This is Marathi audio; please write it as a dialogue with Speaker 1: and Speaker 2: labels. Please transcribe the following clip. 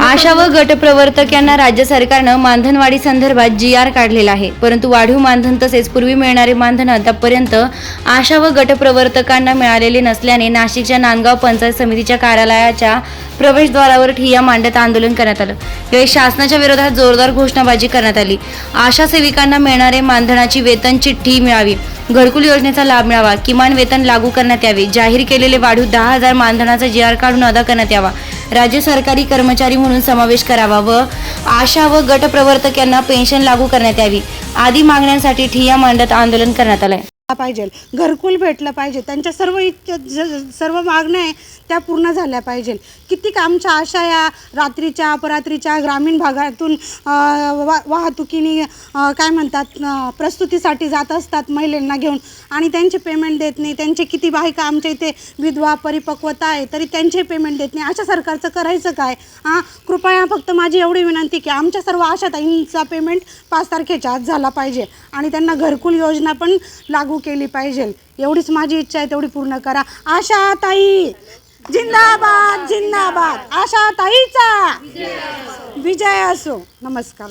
Speaker 1: आशा व गटप्रवर्तक यांना राज्य सरकारनं मानधनवाढी संदर्भात जी आर काढलेला आहे. परंतु वाढीव मानधन तसेच पूर्वी मिळणारे मानधन आतापर्यंत आशा व गटप्रवर्तकांना मिळालेले नसल्याने नाशिकच्या नांदगाव पंचायत समितीच्या कार्यालयाच्या प्रवेशद्वारावर ठिय्या मांडत आंदोलन करण्यात आलं. यावेळी शासनाच्या विरोधात जोरदार घोषणाबाजी करण्यात आली. आशा सेविकांना मिळणारे मानधनाची वेतन चिठ्ठी मिळावी. घरकुल योजनेचा लाभ मिळावा. किमान वेतन लागू करण्यात यावे. जाहीर केलेले वाढीव दहा हजार मानधनाचा जी आर काढून अदा करण्यात यावा. राज्य सरकारी कर्मचारी म्हणून समावेश करावा व आशा व गटप्रवर्तक यांना पेन्शन लागू करण्यात यावी. आदी मागण्यांसाठी ठिय्या मांडत आंदोलन करण्यात आलंय.
Speaker 2: पाहिजे. घरकुल भेटलं पाहिजे. त्यांच्या सर्व इच्छा ज- सर्व मागण्या आहे त्या पूर्ण झाल्या पाहिजे. कितीक आमच्या आशा या रात्रीच्या अपरात्रीच्या ग्रामीण भागातून वा वाहतुकीने काय म्हणतात प्रस्तुतीसाठी जात असतात महिलांना घेऊन. आणि त्यांचे पेमेंट देत नाही. त्यांचे किती बायका आमच्या इथे विधवा परिपक्वता आहे तरी त्यांचे पेमेंट देत नाही. अशा सरकारचं करायचं काय? हां? कृपया फक्त माझी एवढी विनंती की आमच्या सर्व आशाताईंचा पेमेंट पाच तारखेच्या आत झाला पाहिजे. आणि त्यांना घरकुल योजना पण लागू केली पाहिजे. एवढीच माझी इच्छा आहे तेवढी पूर्ण करा. आशा ताई जिंदाबाद जिंदाबाद. आशा ताईचा विजय असो. नमस्कार.